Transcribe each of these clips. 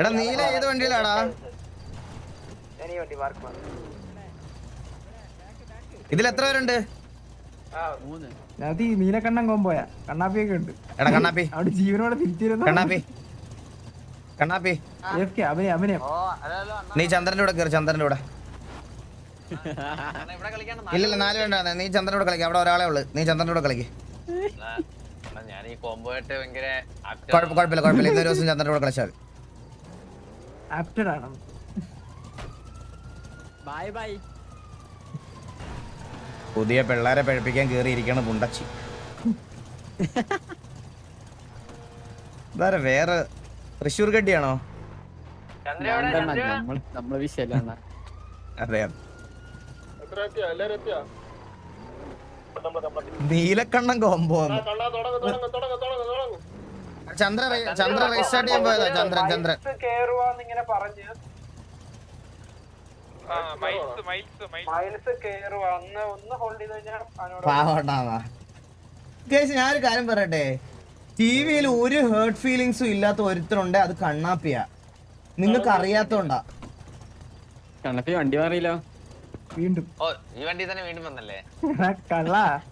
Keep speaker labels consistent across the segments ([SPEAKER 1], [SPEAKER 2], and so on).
[SPEAKER 1] എടാ നീല ഏത് വണ്ടിയിലാടാ? ഇതിൽ എത്ര പേരുണ്ട്?
[SPEAKER 2] അതിനകത്ത് ഈ നീലക്കണ്ണൻ കോമ്പോയാ കണ്ണാപ്പിയൊക്കെ ഉണ്ട്.
[SPEAKER 1] എടാ കണ്ണാപ്പി.
[SPEAKER 2] അവിടെ ജീവനോടെ തിരിച്ചിരുന്നു?
[SPEAKER 1] കണ്ണാപ്പി. കണ്ണാപ്പി.
[SPEAKER 2] അഭിനയം അഭിനയം
[SPEAKER 1] നീ ചന്ദ്രന്റെ കൂടെ കയറി ചന്ദ്രന്റെ കൂടെ. ഇല്ലില്ല നാല് വേണ്ട നീ ചന്ദ്രന്റെ കൂടെ അവിടെ ഒരാളെ ഉള്ളു. നീ ചന്ദ്രന്റെ കൂടെ കളിക്ക്. കുഴപ്പമില്ല കുഴപ്പമില്ല. ഇന്നൊരു ദിവസം ചന്ദ്രന്റെ കൂടെ കളിച്ചാൽ
[SPEAKER 2] ആപ്റ്റഡ് ആണ്.
[SPEAKER 3] Bye bye.
[SPEAKER 1] പുതിയ പിള്ളേരെ പഴപ്പിക്കാൻ കേറിയിരിക്കണ പുണ്ടച്ചി വേറെ വേറെ തൃശ്ശൂർ ഗഡ്ഡിയാണോ?
[SPEAKER 3] നമ്മൾ നമ്മളെ വിഷയല്ല
[SPEAKER 1] അതെ അതെ. നീലക്കണ്ണൻ കോമ്പോ ചന്ദ്ര ചന്ദ്ര റീസ്റ്റാർട്ട് ചെയ്യാൻ പോയതാ. ചന്ദ്രൻ ചന്ദ്രൻ.
[SPEAKER 2] കേറുവാന്നിങ്ങനെ പറഞ്ഞ്.
[SPEAKER 1] കേസ് ഞാനൊരു കാര്യം പറയട്ടെ. ടി വിയിൽ ഒരു ഹേർട്ട് ഫീലിങ്സും ഇല്ലാത്ത ഒരുത്തരുണ്ട് അത് കണ്ണാപ്പിയ. നിങ്ങൾക്ക് അറിയാത്തോണ്ടാ.
[SPEAKER 3] കണ്ണപ്പി വണ്ടി മാറിയില്ലോ.
[SPEAKER 2] വീണ്ടും.
[SPEAKER 4] ഓ ഈ വണ്ടി തന്നെ വീണ്ടും വന്നല്ലേ?
[SPEAKER 2] കള്ള.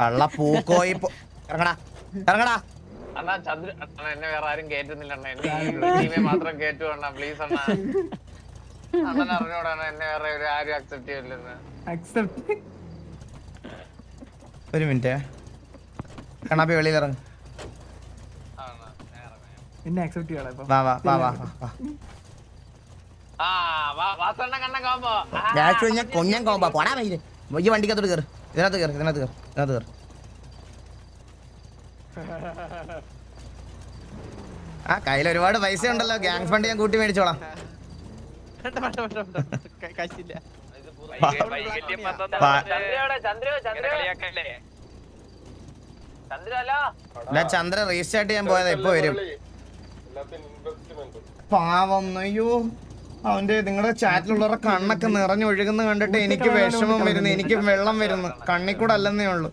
[SPEAKER 1] കള്ള പൂക്കോയി പോ- ഇറങ്ങടാ. ഇറങ്ങടാ.
[SPEAKER 4] അണ്ണാ ചന്ദ്ര അണ്ണാ എന്നെ വേറെ ആരും കേറ്റുന്നില്ല അണ്ണാ. എന്നെ ഈ ടീമെ മാത്രം കേറ്റു അണ്ണാ. പ്ലീസ് അണ്ണാ. അണ്ണൻ അറിഞ്ഞോടാണ് എന്നെ വേറെ ഒരു ആരും അക്സെപ്റ്റ് ചെയ്യില്ലെന്ന്.
[SPEAKER 2] അക്സെപ്റ്റ്
[SPEAKER 1] ഒരു മിനിറ്റ്. കണാപ്പി വെളിയിൽ ഇറങ്ങ്.
[SPEAKER 4] അണ്ണാ, നേരെ നേരെ.
[SPEAKER 2] എന്നെ അക്സെപ്റ്റ് ഇപ്പൊ.
[SPEAKER 1] വാ വാ വാ വാ വാ. ഞാൻ കൊഞ്ഞൻ കോമ്പാ പോടാ ഈ വണ്ടിക്കകത്തോട്ട് കയറി ഇതിനകത്ത് കയറി ഇതിനകത്ത് കയറി ഇതിനകത്ത് കയറി ആ കയ്യിൽ ഒരുപാട് പൈസ ഉണ്ടല്ലോ. ഗ്യാങ് ഫണ്ട് ഞാൻ കൂട്ടി മേടിച്ചോളാം.
[SPEAKER 4] ചന്ദ്ര
[SPEAKER 1] റീസ്റ്റാർട്ട് ചെയ്യാൻ പോയതാ ഇപ്പൊ വരും. പാവം അയ്യോ. അവന്റെ നിങ്ങളുടെ ചാറ്റിലുള്ളവരുടെ കണ്ണൊക്കെ നിറഞ്ഞൊഴുകുന്ന കണ്ടിട്ട് എനിക്ക് വിഷമം വരുന്നു എനിക്ക് വെള്ളം വരുന്നു. കണ്ണിക്കൂടെ അല്ലെന്നേ ഉള്ളു.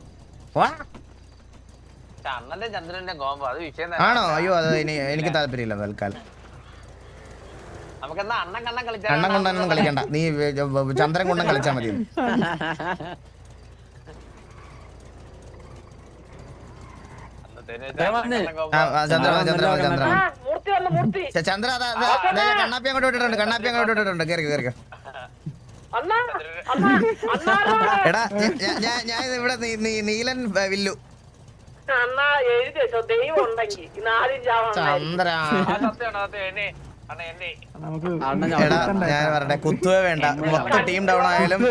[SPEAKER 4] ചന്ദ്രന്റെ അത് വിഷയം
[SPEAKER 1] ആണോ? അയ്യോ അത് ഇനി എനിക്ക് താല്പര്യമില്ല തൽക്കാലം.
[SPEAKER 4] അണ്ണൻ കണ്ണൻ
[SPEAKER 1] കണ്ണം കൊണ്ടൊന്നും കളിക്കണ്ട. നീ ചന്ദ്രൻ കൊണ്ടും കളിച്ചാ മതി. ആ, ആ, ചന്ദ്ര വാ, ചന്ദ്ര വാ, ചന്ദ്ര. വാ. ച- ചന്ദ്ര അതാ അതാ, ദേ, കണ്ണാപ്പി അങ്ങോട്ട് വിട്ടിട്ടുണ്ട് കണ്ണാപ്പി അങ്ങോട്ട് വിട്ടിട്ടുണ്ട് കേറി കേറി. എടാ ഞ- ഞ- ഞാൻ- ഞാൻ ഇവിടെ നീ- നീ- നീലൻ ഏ, വില്ലു.
[SPEAKER 5] എഴുതി വെച്ചോ. ദൈവം ഉണ്ടെങ്കിൽ
[SPEAKER 1] ചന്ദ്ര. എടാ ഞാൻ കുത്തുവേ വേണ്ട. മൊത്തം ടീം ഡൗൺ ആയാലും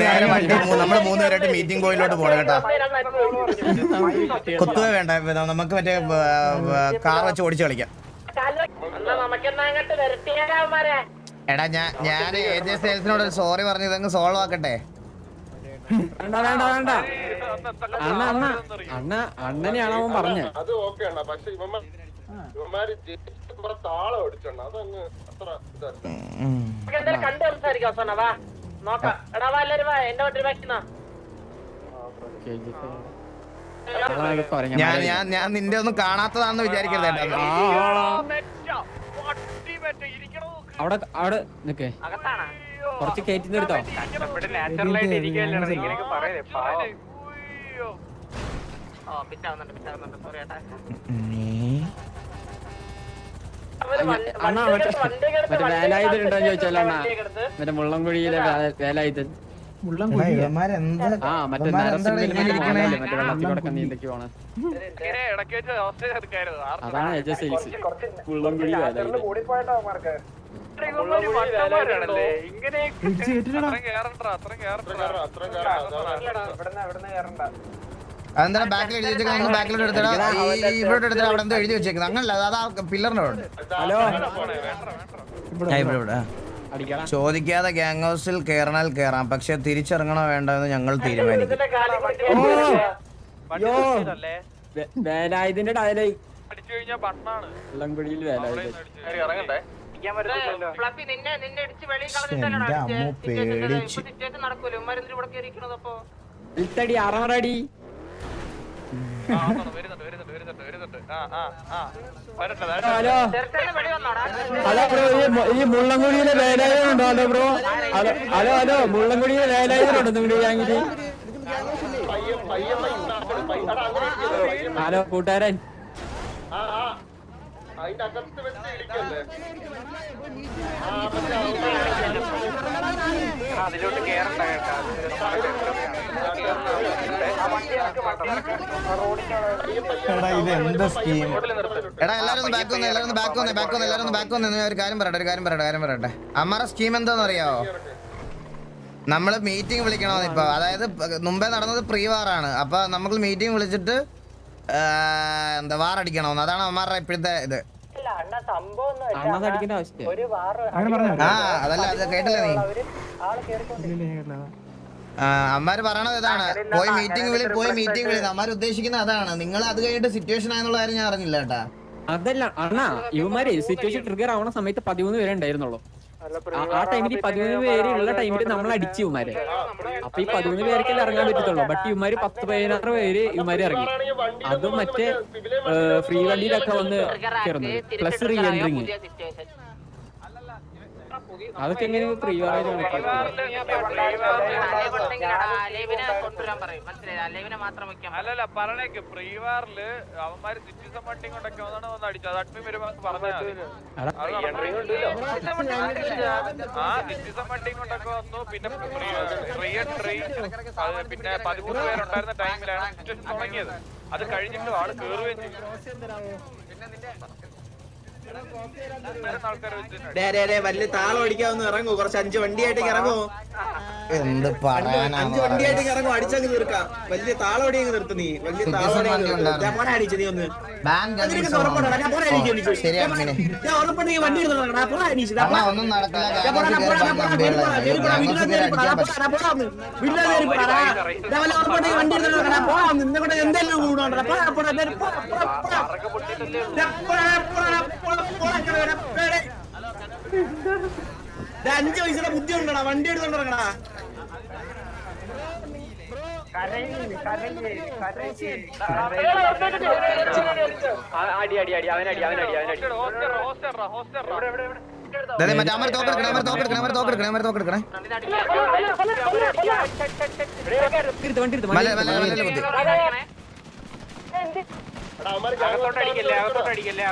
[SPEAKER 1] നേരെ വണ്ടി നമ്മൾ മൂന്ന് പേരായിട്ട് മീറ്റിംഗ് പോയിലോട്ട് പോകണം കേട്ടോ. കുത്തുവേ വേണ്ട നമുക്ക് മറ്റേ കാർ വെച്ച് ഓടിച്ചു കളിക്കാം. എടാ ഞാൻ ഞാൻ എ ജെ സെയിൽസിനോട് സോറി പറഞ്ഞു ഇതങ്ങ് സോൾവ് ആക്കട്ടെ.
[SPEAKER 3] വേണ്ട വേണ്ട വേണ്ട. അണ്ണ അണ്ണ. അണ്ണ അണ്ണനെയാണ് അവൻ പറഞ്ഞത്.
[SPEAKER 6] അത് ഓക്കെ അണ്ണ പക്ഷെ ഇവന്മാർ ഇവന്മാര് കുറെ താളം അടിച്ചണ്ണ. അതങ്ങ് അത്ര ഇതല്ല
[SPEAKER 5] കണ്ടു സംസാരിക്കാം സോണ വാ. നോക്കാം. എടാ വാ എല്ലാരും വാ. എന്റെ വീട്ടിൽ വെക്കുന്ന
[SPEAKER 1] ഞാൻ ഞാൻ ഞാൻ നിന്റെ ഒന്നും കാണാത്തതാണെന്ന് വിചാരിക്കരുത്
[SPEAKER 3] അവിടെ അവിടെ നിക്കേ. കുറച്ച് കയറ്റി നിർത്തോ.
[SPEAKER 5] ഓ പിറ്റാവുന്നുണ്ട് പിറ്റാവുന്നുണ്ട്. സോറി ഏട്ടാ.
[SPEAKER 1] ഉം.
[SPEAKER 5] അവർ വണ്ടി-
[SPEAKER 3] അണ്ണാ
[SPEAKER 5] വണ്ടി
[SPEAKER 3] മറ്റേ മറ്റേ വേലായുധൻ
[SPEAKER 5] എടുത്ത്
[SPEAKER 3] ചോദിച്ചാലോ അണ്ണാ? മറ്റേ മുള്ളംകുഴിയിലെ വേ- വേലായുധൻ.
[SPEAKER 1] എടാ,
[SPEAKER 2] കുഴിയാ
[SPEAKER 3] ആ മറ്റേ
[SPEAKER 1] ഇവന്മാരെന്താടാ
[SPEAKER 3] നരസിംഹയിൽ
[SPEAKER 1] ഇങ്ങനെ
[SPEAKER 3] മറ്റേ
[SPEAKER 1] ഇരിക്കണേ?
[SPEAKER 3] മോഹൻലാൽ മറ്റേ വെള്ളത്തിൽ കൂടെ നീന്തൊക്കെ പോണ. അതാണ് എജ സെയിൽസ് മുള്ളംകുഴി വേലായുധൻ.
[SPEAKER 2] കൂടിപ്പോയിട്ടോ
[SPEAKER 1] അതെന്താ ബാക്കിൽ എഴുതി വെച്ചേക്കുന്നത് ബാക്കിലോട്ട് എടുത്തടാ? ഇവിടെ എടുത്തടാ അവിടെ എന്തോ എഴുതി വെച്ചേക്കുന്നത് അങ്ങനല്ല അത് ആ പില്ലറിന്റെ അവിടെ
[SPEAKER 3] ഹലോ?
[SPEAKER 1] ഇവിടെ ചോദിക്കാതെ ഗ്യാങ് ഹൗസിൽ കയറണാൽ കയറാം പക്ഷെ തിരിച്ചിറങ്ങണോ വേണ്ട എന്ന് ഞങ്ങൾ തീരുമാനിക്കും.
[SPEAKER 5] ഡയലോഗ് കാലിൽ കൂടി കേറി
[SPEAKER 3] യോ! വേ- വേലായുധന്റെ ഡയലോഗ് മുള്ളംകുഴിയിൽ വേലായുധൻ
[SPEAKER 5] ഫ്ലഫി നിന്നെ നിന്നെ ഇടിച്ച് വെളിയിൽ
[SPEAKER 1] എന്റെ അമ്മ പേടിച്ച്.
[SPEAKER 5] സിറ്റുവേഷൻ നടക്കൂല? ഉമ്മാരെന്തിനും ഇവിടെ കയറിയിരിക്കണത് അപ്പൊ?
[SPEAKER 3] ഇത്തടി അറമറടി ഹലോ. ഹലോ. ബ്രോ ഈ മു- ഈ മുള്ളംകുടിയിലെ വേലായുധം ഉണ്ടോ hello bro. Hello hello hello. മുള്ളംകുടിയിലെ Velayudham ഉണ്ടോ നിങ്ങളുടെ ഗ്യാങ്ങിൽ
[SPEAKER 6] ഹലോ പയ്യൻ പയ്യൻ പയ്യൻ എടാ അങ്ങനെ ഇരിക്കരുത്. പയ്യൻ
[SPEAKER 3] ഹലോ കൂട്ടുകാരൻ
[SPEAKER 6] ആ ആ അതിന്റെ അകത്ത് വെച്ച്
[SPEAKER 4] അതിലോട്ട് കേറണ്ട കേട്ടാ.
[SPEAKER 1] എടാ എല്ലാരും ബാക്ക് വന്ന് എല്ലാരും ബാക്ക് വന്ന് ബാക്ക് വന്ന് എല്ലാരും ബാക്ക് വന്ന് ഒരു കാര്യം പറയട്ടെ ഒരു കാര്യം പറയട്ടെ കാര്യം പറയട്ടെ. അമ്മാരെ സ്കീം എന്താന്ന് അറിയാവോ നമ്മൾ മീറ്റിംഗ് വിളിക്കണമെന്ന് ഇപ്പൊ. അതായത് മുമ്പേ നടന്നത് പ്രീ വാറാണ് അപ്പൊ നമുക്ക് മീറ്റിംഗ് വിളിച്ചിട്ട് എന്താ വാർ അടിക്കണമെന്ന് അതാണ് അമ്മാരുടെ ഇപ്പോഴത്തെ ഇത്. അമ്മാര് പറയണത് ഇതാണ്. പോയി മീറ്റിംഗ് വിളി പോയി മീറ്റിംഗ് വിളി. അമ്മാര് ഉദ്ദേശിക്കുന്നത് അതാണ്. നിങ്ങൾ അത് കഴിഞ്ഞിട്ട് സിറ്റുവേഷൻ ആയെന്നുള്ള കാര്യം ഞാൻ അറിഞ്ഞില്ല കേട്ടാ.
[SPEAKER 3] അതല്ല അണ്ണാ ഇവന്മാര് സിറ്റുവേഷൻ ട്രിഗർ ആവുന്ന സമയത്ത് പതിമൂന്ന് പേരെ ഉണ്ടായിരുന്നുള്ളൂ. ആ- ടൈമിൽ പതിമൂന്ന് പേര് ഉള്ള ടൈമിൽ നമ്മൾ അടിച്ചു ഇവന്മാരെ. അപ്പൊ ഈ പതിമൂന്ന് പേർക്കല്ലേ ഇറങ്ങാൻ പറ്റത്തുള്ളൂ. ബട്ട് ഇവന്മാര് പത്ത് പതിനാറ് പേര് ഇവന്മാര് ഇറങ്ങി. അതും മറ്റേ ഫ്രീ വണ്ടിയിലൊക്കെ വന്ന് കയറുന്നത് പ്ലസ് റീ എൻട്രിങ് അതൊക്കെ എങ്ങനെ ഫ്രീ
[SPEAKER 4] അല്ലല്ല പറഞ്ഞേക്ക്. പ്രീവാറിൽ അവന്മാര് സിറ്റിസൺ വണ്ടിയും കൊണ്ടൊക്കെ വന്നാണ് വന്ന് അടിച്ചത്. അത് അഡ്മിൻ വരുമ്പോ പറഞ്ഞാൽ ആ സിറ്റിസൺ വണ്ടിയും കൊണ്ടൊക്കെ വന്നു. പിന്നെ ഫ്രീ എൻട്രി പിന്നെ പതിമൂന്ന് പേരുണ്ടായിരുന്ന ടൈമിലാണ് സിറ്റുവേഷൻ തുടങ്ങിയത്. അത് കഴിഞ്ഞിട്ട് ആൾ കേറുകയും ചെയ്തു
[SPEAKER 7] വലിയ താളം അടിക്കാവുന്ന ഇറങ്ങൂ കുറച്ച് അഞ്ച് വണ്ടിയായിട്ടേക്ക് ഇറങ്ങൂ
[SPEAKER 1] എന്ത്
[SPEAKER 7] അഞ്ച്
[SPEAKER 1] വണ്ടിയായിട്ടേക്ക്.
[SPEAKER 7] ഇറങ്ങും അടിച്ചങ്ങ് തീർക്കാം വലിയ താളം അടി അങ്ങ് നിർത്ത് നീ വലിയ താളം അടിച്ചു നീ ഒന്ന്
[SPEAKER 1] ബാൻ
[SPEAKER 7] വണ്ടി. ദേ, അഞ്ച് പൈസയുടെ ബുദ്ധി ഉണ്ടടാ. വണ്ടി എടുത്തോണ്ടിറങ്ങടാ
[SPEAKER 4] ഹോസ്റ്റർ ഹോസ്റ്റർ ഹോസ്റ്റർ
[SPEAKER 1] അതെ മറ്റേ അമർ തോക്കെടുക്കണേ അമർ തോക്കെടുക്കണേ അമർ തോക്കെടുക്കണേ അമർ തോക്കെടുക്കണേ
[SPEAKER 3] വണ്ടി
[SPEAKER 1] മല മല മല കുത്തി
[SPEAKER 4] അകത്തോട്ടടിക്കല്ലേ അകത്തോട്ടടിക്കല്ലേ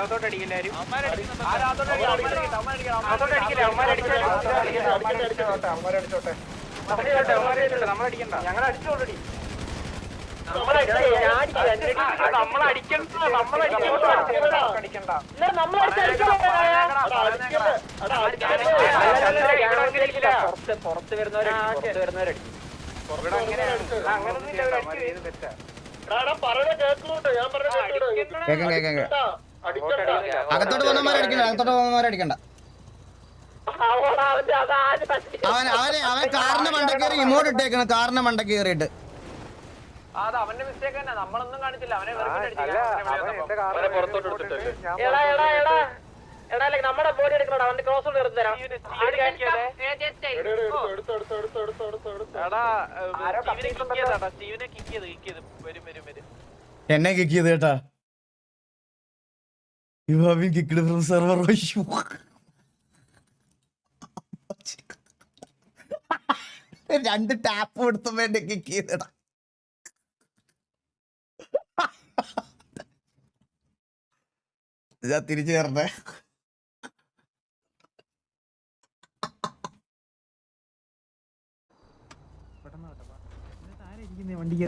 [SPEAKER 5] പുറത്ത് വരുന്നവരടി പുറത്ത് വരുന്നവരടി
[SPEAKER 6] എടാ, എടാ, പറയണ കേൾക്കുന്നുണ്ടോ ഇല്ല കേൾക്കുന്നുണ്ടോ
[SPEAKER 1] കേക്കാം കേക്കാം കേക്കാം. അകത്തോട്ട് പോകുന്നവരെ അടിക്കണ്ട. അകത്തോട്ട് പോകുന്നവരെ അടിക്കണ്ട. അവൻ അവനെ അവൻ കാറിന്റെ മണ്ട കയറി ഇങ്ങോട്ട് ഇട്ടേക്കണ കാറിന്റെ മണ്ട കയറിയിട്ട്.
[SPEAKER 4] അത് അവന്റെ മിസ്റ്റേക്ക് തന്നെ. നമ്മളൊന്നും കാണിച്ചില്ല. അവനെ വെറുതെ പുറത്തോട്ട് എടുത്തിട്ടല്ലേ
[SPEAKER 5] നമ്മുടെ ബോഡി എടുക്കണടാ അവന്റെ ക്രോസ് കൊണ്ട് എടുത്ത് തരാം.
[SPEAKER 6] എടാ, എടാ, എടുത്തോ, എടുത്തോ, എടുത്തോ, എടുത്തോ, എടുത്തോ, എടുത്തോ, എടുത്തോ.
[SPEAKER 4] എടാ സ്റ്റീവിനെ കിക്ക് ചെയ്താടാ. സ്റ്റീവിനെ കിക്ക് ചെയ്തു കിക്ക് ചെയ്തു. വരും വരും വരും.
[SPEAKER 1] എന്നെ കിക്ക് ചെയ്ത് കേട്ടാ. You have been kicked from server രണ്ട് ടാപ്പ് കൊടുത്തപ്പോ എന്നെ കിക്ക് ചെയ്തടാ. ഇതാ തിരിച്ചു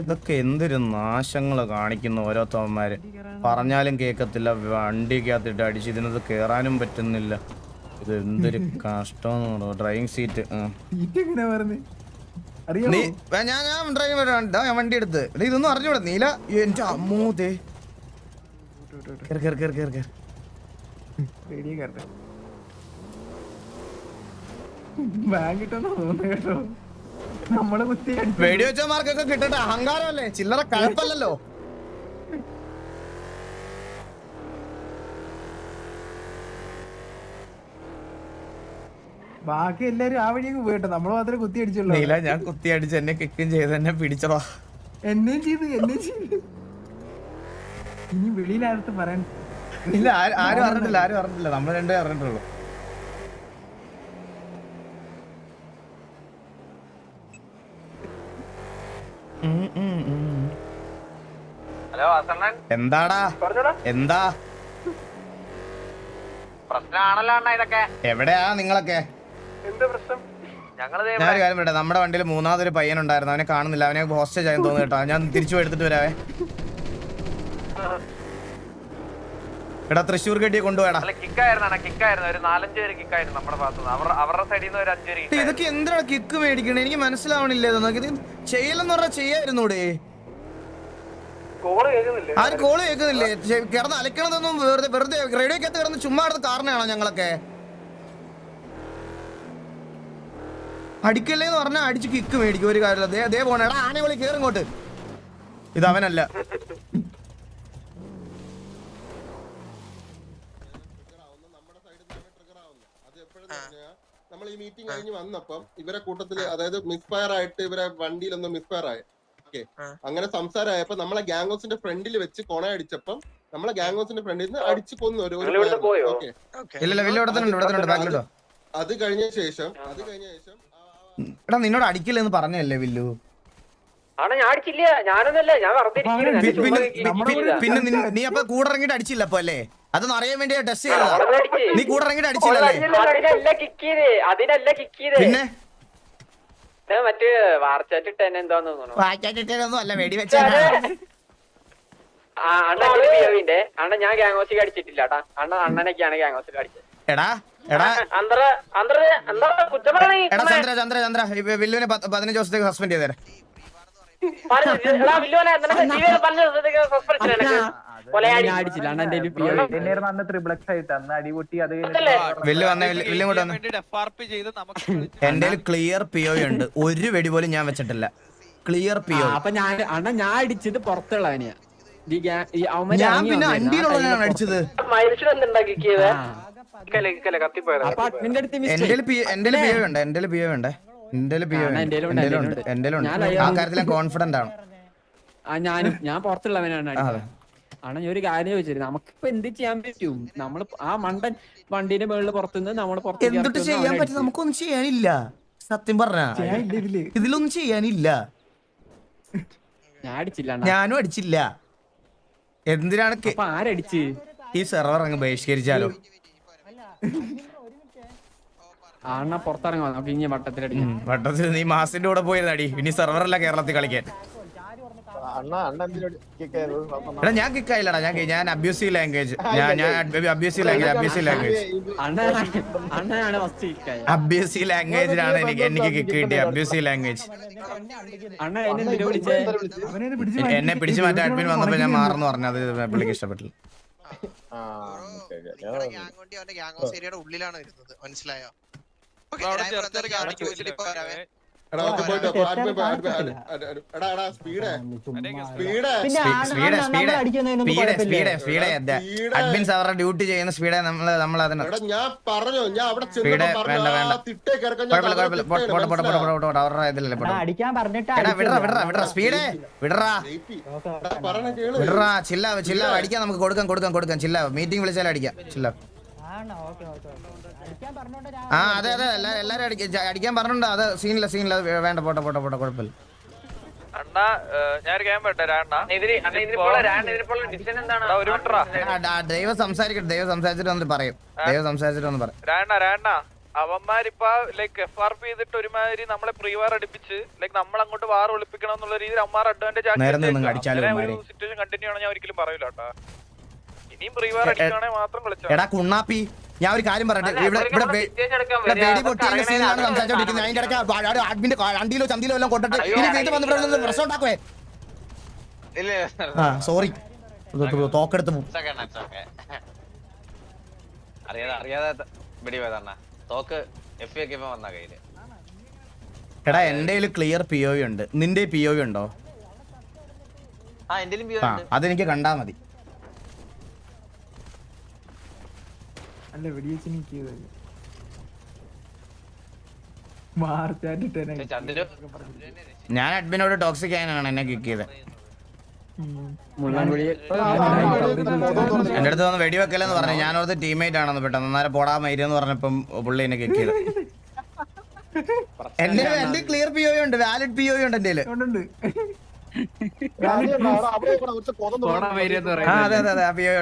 [SPEAKER 1] ഇതൊക്കെ എന്തൊരു നാശങ്ങൾ കാണിക്കുന്നു ഓരോരുത്തവന്മാര് പറഞ്ഞാലും കേക്കത്തില്ല വണ്ടിക്കകത്തിട്ട് അടിച്ച് ഇതിനകത്ത് കേറാനും പറ്റുന്നില്ല. ഇത് എന്തൊരു കഷ്ടം ഡ്രൈവിംഗ് സീറ്റ് ഞാൻ ഞാൻ ഡ്രൈവർ ഞാൻ വണ്ടി എടുത്ത്. എടാ, ഇതൊന്നും അറിഞ്ഞൂടെ. നീല എന്റെ അമ്മൂതേ. കേറ് തോന്നുന്നു കേറ് കേറ് കേറ് വെടിവെച്ചമാർക്കൊക്കെ കിട്ടട്ടെ. അഹങ്കാരമല്ലേ? ചില്ലറ കഴപ്പല്ലല്ലോ.
[SPEAKER 2] ബാക്കി എല്ലാരും ആ വഴിയൊക്കെ പോയിട്ടോ. നമ്മൾ മാത്രമേ കുത്തി അടിച്ചുള്ളൂ.
[SPEAKER 1] നീല ഞാൻ കുത്തി അടിച്ച് എന്നെ കിക്കും ചെയ്ത് എന്നെ പിടിച്ചടാ
[SPEAKER 2] എന്നെയും ചെയ്ത് എന്നെയും ചെയ്ത്. ഇനി വെളിയിലടുത്ത് പറയാൻ
[SPEAKER 1] ഇല്ല ആരും ആരും അറിഞ്ഞിട്ടില്ല ആരും അറിഞ്ഞിട്ടില്ല. നമ്മൾ രണ്ടേ അറിഞ്ഞിട്ടുള്ളൂ ഉം, ഉം, ഉം.
[SPEAKER 4] ഹലോ
[SPEAKER 1] എന്താടാ? എന്താ?
[SPEAKER 4] പ്രശ്നമാണല്ലോ അണ്ണ ഇതൊക്കെ.
[SPEAKER 1] എവിടെയാ നിങ്ങളൊക്കെ?
[SPEAKER 4] ഞാനൊരു
[SPEAKER 1] ഞാൻ ഒരു കാര്യം പറയട്ടെ നമ്മുടെ വണ്ടിയിൽ മൂന്നാമതൊരു പയ്യൻ ഉണ്ടായിരുന്നു അവനെ കാണുന്നില്ല. അവനെ ഹോസ്റ്റേജ് ആയെന്ന് തോന്നുന്നു കേട്ടോ. ഞാൻ തിരിച്ചു എടുത്തിട്ട് വരാവേ. എടാ തൃശ്ശൂർ കെട്ടിയെ കൊണ്ടുപോയടാ. ഇതൊക്കെ എന്തിനാണ് കിക്ക് മേടിക്കണേ? എനിക്ക് മനസ്സിലാവണില്ല ചെയ്യലെന്ന് പറഞ്ഞാൽ ചെയ്യായിരുന്നൂടെ ആരും കോൾ കേൾക്കുന്നില്ലേ? കിടന്ന് അലക്കണതൊന്നും വെറുതെ വെറുതെ റേഡിയോ റേഡിയോക്കകത്ത് കിടന്ന് ചുമ്മാ കിടന്ന് കാരണയാണോ ഞങ്ങളൊക്കെ? അടിക്കല്ലേ എന്ന് പറഞ്ഞാൽ അടിച്ച് കിക്ക് മേടിക്കും. ഒരു കാര്യമില്ല. ദേ ദേ പോണേടാ ആനെ വിളി കേറും ഇങ്ങോട്ട്. ഇത് അവനല്ല
[SPEAKER 6] അത് എപ്പോഴെന്ന് പറഞ്ഞാ നമ്മൾ ഈ മീറ്റിംഗ് കഴിഞ്ഞ് വന്നപ്പം ഇവരെ കൂട്ടത്തിൽ അതായത് മിസ്ഫയർ ആയിട്ട് ഇവരെ വണ്ടിയിലൊന്ന് മിസ്ഫയർ ആയി. ഓക്കെ അങ്ങനെ സംസാരമായപ്പോ നമ്മളെ ഗാംഗോസിന്റെ ഫ്രണ്ടിൽ വെച്ച് കൊണ അടിച്ചപ്പം നമ്മളെ ഗാംഗോസിന്റെ ഫ്രണ്ടിൽ നിന്ന് അടിച്ചു കൊന്നു ഒരു അത് കഴിഞ്ഞ ശേഷം അത് കഴിഞ്ഞ ശേഷം
[SPEAKER 1] എടാ നിന്നോട് അടിക്കില്ലെന്ന് പറഞ്ഞല്ലേ വില്ലു?
[SPEAKER 5] ആണ് ഞാൻ അടിച്ചില്ല. ഞാൻ വെറുതെ ഞാൻ ചുമ്മാ
[SPEAKER 1] പിന്നെ പിന്നെ നീ അപ്പൊ കൂടെ ഇറങ്ങിട്ട് അടിച്ചില്ല അപ്പൊ അല്ലേ? അതൊന്നും അറിയാൻ വേണ്ടി ടെസ്റ്റ് ചെയ്തതാ. നീ കൂടെ ഇറങ്ങിട്ട് അടിച്ചില്ലല്ലേ?
[SPEAKER 5] ചെയ്ത്.
[SPEAKER 1] പിന്നെ?
[SPEAKER 5] മറ്റേ എന്താന്ന് തോന്നുന്നു.
[SPEAKER 1] അല്ല വെടി വെച്ച
[SPEAKER 5] ആ, അണ്ണ പിയോവിന്റെ. അണ്ണ ഞാൻ ഗാംഗോസിൽ അടിച്ചിട്ടില്ല ട്ടാ. അണ്ണ അണ്ണനൊക്കെയാണ് ഗാംഗോസിൽ അടിച്ചത്.
[SPEAKER 1] എടാ എടാ. എടാ ചന്ദ്ര ചന്ദ്ര ചന്ദ്ര. ഇപ്പൊ വില്ലുവിനെ പത്ത് പതിനഞ്ച് ദിവസത്തേക്ക് സസ്പെൻഡ് ചെയ്തേരെ.
[SPEAKER 2] അന്ന് ത്രിബ്ലക്സ് ആയിട്ട്. അന്ന് അടിപൊട്ടി അത്
[SPEAKER 5] അതല്ലേ?
[SPEAKER 1] വില്ല് വന്നേ വില്ല് വില്ലും കൂടെ വന്നേ. എന്റെ ക്ലിയർ പി ഒ ഉണ്ട്. ഒരു വെടി പോലും ഞാൻ വെച്ചിട്ടില്ല. ക്ലിയർ പി ഒ
[SPEAKER 3] അപ്പൊ ഞാൻ അണ്ണ ഞാൻ അടിച്ചത് പുറത്തുള്ളവനെയാ
[SPEAKER 1] ഞാൻ പിന്നെ അടിച്ചത്. എന്റെ
[SPEAKER 3] mistake.
[SPEAKER 1] പി ഒ ഉണ്ട്. എന്റെ പി ഒ ഉണ്ട്. എന്റെ പി ഒ എന്റെ ആ കാര്യത്തിൽ ഞാൻ കോൺഫിഡന്റ് ആണ്.
[SPEAKER 3] ആ ഞാനും ഞാൻ പുറത്തുള്ളവനാണ് അടിച്ചത്. ആണ് ഞാൻ ഒരു കാര്യം ചോദിച്ചത്. നമുക്കിപ്പോ എന്ത് ചെയ്യാൻ പറ്റും? നമ്മൾ ആ മണ്ടൻ വണ്ടീന്റെ മുകളിൽ പുറത്തുനിന്ന് നമ്മൾ
[SPEAKER 1] എന്തിട്ട് ചെയ്യാൻ പറ്റും. നമുക്കൊന്നും ചെയ്യാനില്ല. സത്യം പറഞ്ഞ.
[SPEAKER 2] ഇതിൽ.
[SPEAKER 1] ഇതിലൊന്നും ചെയ്യാനില്ല.
[SPEAKER 3] ഞാൻ അടിച്ചില്ല
[SPEAKER 1] ഞാനും അടിച്ചില്ല. എന്തിനാണ്
[SPEAKER 3] ആരടിച്ച്
[SPEAKER 1] ഈ സെർവർ അങ്ങ് ബഹിഷ്കരിച്ചാലോ?
[SPEAKER 3] ആണ പുറത്തിറങ്ങാം. നമുക്ക് ഇനി വട്ടത്തിലടിക്കാം.
[SPEAKER 1] വട്ടത്തിൽ നീ മാസിന്റെ കൂടെ പോയിരുന്നടി. ഇനി സെർവറല്ല കേരളത്തിൽ കളിക്കാൻ. എടാ ഞാൻ കിക്കായില്ലടാ ഞാൻ ഞാൻ അബ്യൂസീവ് ലാംഗ്വേജ് ഞാൻ ഞാൻ abusive language abusive language abusive ലാംഗ്വേജിലാണ് എനിക്ക് എനിക്ക് കിക്ക് കിട്ടിയ. അബ്യൂസീവ് ലാംഗ്വേജ്
[SPEAKER 3] അണ്ണ എന്നെ
[SPEAKER 2] പിടിച്ച്
[SPEAKER 1] എന്നെ പിടിച്ചു മാറ്റാൻ അഡ്മിൻ വന്നപ്പോ ഞാൻ മാറുന്നു പറഞ്ഞു. അത് പുള്ളിക്ക് ഇഷ്ടപ്പെട്ടില്ല.
[SPEAKER 8] ഉള്ളിലാണ് വരുന്നത്. മനസ്സിലായോ?
[SPEAKER 1] അഡ്മിൻസ് അവരുടെ ഡ്യൂട്ടി ചെയ്യുന്ന സ്പീഡേ നമ്മൾ നമ്മൾ അതിന്
[SPEAKER 6] എടാ ഞാൻ പറഞ്ഞു ഞാൻ അവിടെ
[SPEAKER 1] സ്പീഡ് വേണ്ട, വേണ്ട. അവരുടെ ഇതിലല്ലേ സ്പീഡേ. വിടറാ. വിടറാ ചില്ലാവ് ചില്ലാവ്. അടിക്കാൻ നമുക്ക് കൊടുക്കാം കൊടുക്കാം കൊടുക്കാം. ചില്ലാവ് മീറ്റിംഗ് വിളിച്ചാലും അടിക്കാം. ചില്ലാവ്. ആ അതെ അതെ. എല്ലാരും എല്ലാരും അടിക്ക- അടിക്കാൻ പറഞ്ഞിട്ടുണ്ട് അത് സീനില്ല സീനില്ല. അത് വേണ്ട പോട്ടെ പോട്ടെ പോട്ടെ കുഴപ്പമില്ല.
[SPEAKER 4] അണ്ണാ ഞാനൊരു ക്യാമ്പ്
[SPEAKER 1] ദൈവം സംസാരിക്കട്ടെ ദൈവം സംസാരിച്ചിട്ട് ഒന്ന് പറയും. ദൈവം സംസാരിച്ചിട്ട് വന്ന് പറയും.
[SPEAKER 4] രാണ രാണ്ണ അവന്മാരിപ്പോ ലൈക്ക് എഫ് ആർ പി ചെയ്തിട്ട് ഒരുമാതിരി നമ്മളെ പ്രീ വാർ അടിപ്പിച്ച് ലൈക്ക് നമ്മൾ അങ്ങോട്ട് വാർ ഒളിപ്പിക്കണം എന്നുള്ള രീതിയിൽ അമ്മാർ
[SPEAKER 1] അഡ്വാന്റേജ്
[SPEAKER 4] സിറ്റുവേഷൻ കണ്ടിന്യൂ ആണ് ഞാൻ ഒരിക്കലും പറയൂല കേട്ടാ.
[SPEAKER 1] എടാ കുണ്ണാപ്പി ഞാൻ ഒരു കാര്യം പറയട്ടെ. ഇവിടെ ഇവിടെ വെടി സീനാണ് സംസാരിച്ചോണ്ടിരിക്കുന്നത്. അതിന്റെ ഇടയ്ക്ക് അഡ്മിന്റെ അണ്ടിയിലോ ചന്തിയിലോ എല്ലാം കൊണ്ടിട്ട് ഇനി വീണ്ടും വന്ന് ഇവിടെ പ്രശ്നം ഉണ്ടാക്കുവേ. ആ സോറി തോക്കെടുത്ത് പോകും.
[SPEAKER 9] അറിയാതെ അറിയാതെ വെടി പോയതാണ് തോക്ക് എഫ് ഒക്കെ ഇപ്പൊ വന്ന കയ്യിൽ.
[SPEAKER 1] എടാ എന്റെ ക്ലിയർ പി ഒ ഉണ്ട്. നിന്റെ പി ഒ ഉണ്ടോ. അതെനിക്ക് കണ്ടാ മതി.
[SPEAKER 2] അല്ല വെടിവെച്ച് നീക്കിയത് മാർച്ചാറ്റിട്ടേനെ
[SPEAKER 9] ചന്ദ്രു
[SPEAKER 1] ഞാൻ അഡ്മിനോട് ടോക്സിക് ആയാണ് എന്നെ കിക്ക് ചെയ്തത്.
[SPEAKER 3] മുള്ളൻകുഴി
[SPEAKER 1] എന്റെ അടുത്ത് വന്ന് വെടിവെക്കലെന്ന് പറഞ്ഞു. ഞാൻ ഓർത്ത് ടീംമേറ്റ് ആണെന്ന് പെട്ടെന്ന്. അന്നേരം പോടാ മൈരി എന്ന് പറഞ്ഞപ്പം പുള്ളി എന്നെ കിക്ക് ചെയ്ത്. എന്റെ എന്റെ ക്ലിയർ പി ഒ ഉണ്ട് വാലിഡ് പി ഒ ഉണ്ട് എന്റെ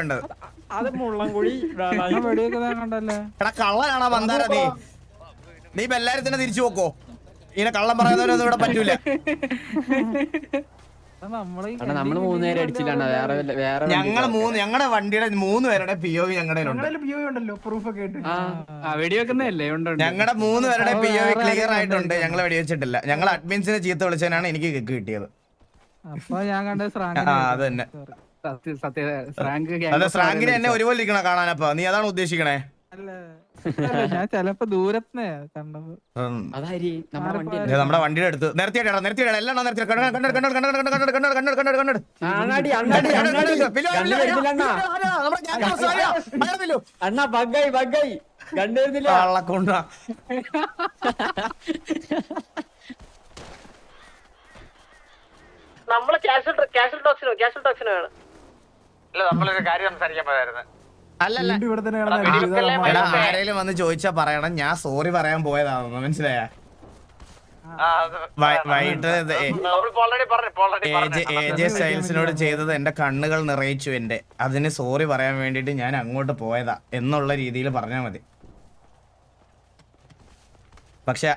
[SPEAKER 2] ഉണ്ട്
[SPEAKER 1] ആ അതെ
[SPEAKER 3] മുള്ളൻകുഴി
[SPEAKER 1] എടാ നീ? നീ ഇപ്പൊ എല്ലാരും തന്നെ തിരിച്ചു പോക്കോ? ഇങ്ങനെ കള്ളം പറയുന്നവരൊന്നും ഇവിടെ പറ്റൂല.
[SPEAKER 3] നമ്മൾ മൂന്നുപേരെ അടിച്ചില്ലാണ് വേറെ വേറെ
[SPEAKER 1] ഞങ്ങൾ മൂന്ന് ഞങ്ങളുടെ വണ്ടിയുടെ മൂന്ന് പേരുടെ പി ഒ ഞങ്ങളുടെ മൂന്ന് പേരുടെ പി ഒ ക്ലിയർ ആയിട്ടുണ്ട്. ഞങ്ങൾ വെടിവെച്ചിട്ടില്ല. ഞങ്ങൾ അഡ്മിൻസിനെ ചീത്ത വിളിച്ചതിനാണ് എനിക്ക് കിക്ക് കിട്ടിയത്.
[SPEAKER 10] അപ്പൊ ഞാൻ കണ്ടത് സത്യ സത്യ
[SPEAKER 1] അല്ല സ്രാങ്കിനെ എന്നെ ഒരുപോലെ ഇരിക്കണ കാണാനപ്പ നീ അതാണ് ഉദ്ദേശിക്കണേ?
[SPEAKER 10] അല്ല. അല്ല, ഞാൻ ചെലപ്പോ ദൂരത്തുനിന്ന് കണ്ടത്.
[SPEAKER 1] ഉം.
[SPEAKER 3] അതാരി നമ്മുടെ വണ്ടി
[SPEAKER 1] ദേ നമ്മുടെ വണ്ടിയുടെ അടുത്ത്. നിർത്തിയിട്ടാ നിർത്തിയിടാ എല്ലാം നിർത്തി കണ്ണട കണ്ണട കണ്ണട കണ്ണട കണ്ണട കണ്ണട കണ്ണട കണ്ണട കണ്ണട
[SPEAKER 3] അണ്ണാടി അണ്ണാടി അണ്ണാടി കണ്ണു വരുന്നില്ല അണ്ണാ. അണ്ണാ ബഗ്ഗായി ബഗ്ഗായി കണ്ടു വരുന്നില്ല.
[SPEAKER 5] നമ്മൾ ക്യാഷ് ക്യാഷ് ടോക്സിനോ ക്യാഷ് ടോക്സിനോ ആണ്
[SPEAKER 4] അല്ല നമ്മളൊരു കാര്യം സംസാരിക്കാൻ പോയായിരുന്നു.
[SPEAKER 1] അല്ലല്ല. എടാ ആരേലും വന്ന് ചോദിച്ചാ പറയണം. ഞാൻ സോറി പറയാൻ പോയതാണെന്ന്. മനസ്സിലായ? വൈകിട്ട് എ ജെ സ്റ്റൈൽസിനോട് ചെയ്തത് എന്റെ കണ്ണുകൾ നിറയിച്ചു എന്റെ അതിന് സോറി പറയാൻ വേണ്ടിട്ട് ഞാൻ അങ്ങോട്ട് പോയതാ എന്നുള്ള രീതിയിൽ പറഞ്ഞാൽ മതി. പക്ഷെ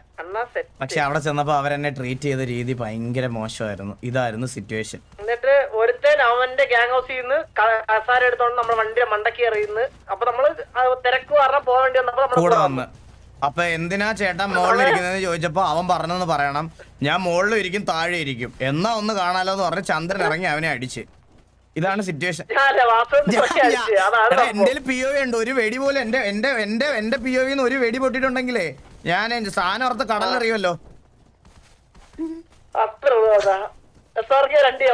[SPEAKER 1] പക്ഷെ അവിടെ ചെന്നപ്പോ അവരെന്നെ ട്രീറ്റ് ചെയ്ത രീതി ഭയങ്കര മോശമായിരുന്നു. ഇതായിരുന്നു സിറ്റുവേഷൻ
[SPEAKER 5] എന്നിട്ട് ഒരുത്തൻ അവന്റെ ഗ്യാങ് ഹൗസിൽ നിന്ന് കസാര എടുത്തോണ്ട് നമ്മുടെ വണ്ടിയുടെ മണ്ടക്കി എറിയുന്നു. അപ്പൊ നമ്മൾ തിരക്ക് കാരണം പോകാൻ വേണ്ടി വന്നപ്പോ
[SPEAKER 1] കൂടെ വന്ന്. അപ്പൊ എന്തിനാ ചേട്ടൻ മുകളിൽ ഇരിക്കുന്നതെന്ന് ചോദിച്ചപ്പോ അവൻ പറഞ്ഞെന്ന് പറയണം. ഞാൻ മുകളിൽ ഇരിക്കും താഴെ ഇരിക്കും. എന്നാ ഒന്ന് കാണാലോ എന്ന് പറഞ്ഞ് ചന്ദ്രൻ ഇറങ്ങി അവനെ അടിച്ച്. ഇതാണ് സിറ്റുവേഷൻ. എന്റെ പി ഒ ഉണ്ട്. ഒരു വെടി പോലും എന്റെ എന്റെ എന്റെ എന്റെ പി ഒ ഒരു വെടി പൊട്ടിട്ടുണ്ടെങ്കിലേ ഞാൻ സാധനം ഓർത്ത് കടലറിയുമല്ലോ
[SPEAKER 5] അത്ര രണ്ട്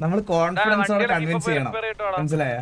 [SPEAKER 1] നമ്മൾ കോൺഫിഡൻസോടെ കൺവിൻസ് ചെയ്യണം. മനസ്സിലായോ?